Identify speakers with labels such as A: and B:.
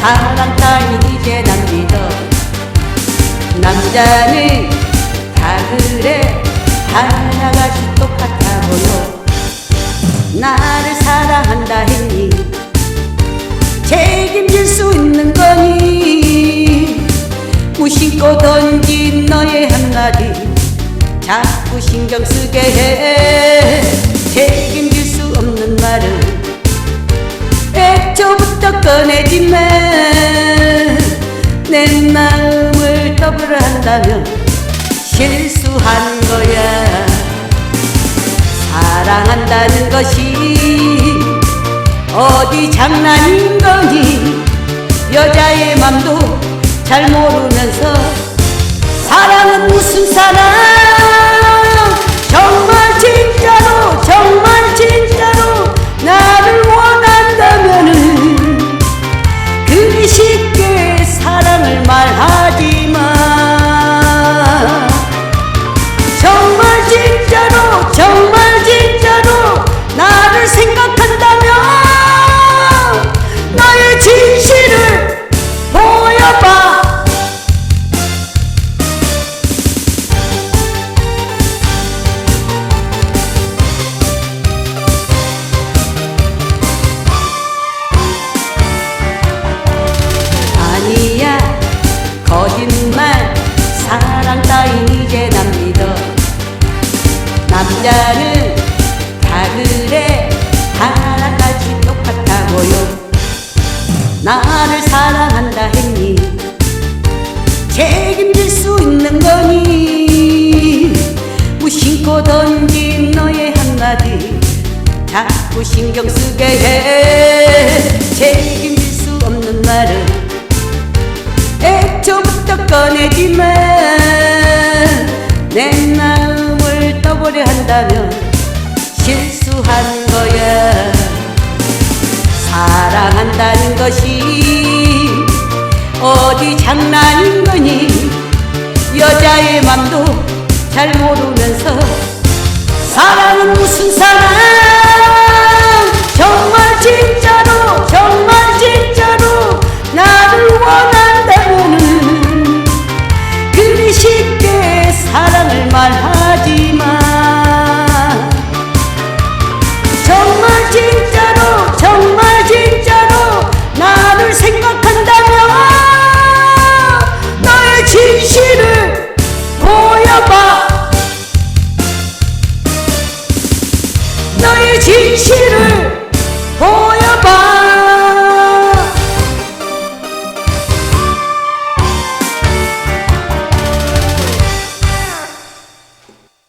A: 사랑 따윈 이제 난 믿어. 남자는 다 그래. 하나같이 똑같아 보여. 나를 사랑한다 했니? 책임질 수 있는 거니? 무심코 던진 너의 한마디. 자꾸 신경 쓰게 해 한다면 실수한 거야. 사랑한다는 것이 어디 장난인 거니? 여자의 맘도 잘 모르면서 사랑은 무슨 사랑 남자는 다 그래 하나같이 보여 나를 사랑한다 했니? 책임질 수 있는 거니? 무심코 던진 너의 한마디 자꾸 신경 쓰게 해. 책임질 수 없는 말을 애초부터 꺼내지만 내 마음을 떠 보려 한다면 실수한 거야. 사랑한다는 것이 어디 장난인 거니? 여자의 맘도 잘 모르면서 사랑은 무슨 사랑 너의 진실을 보여봐.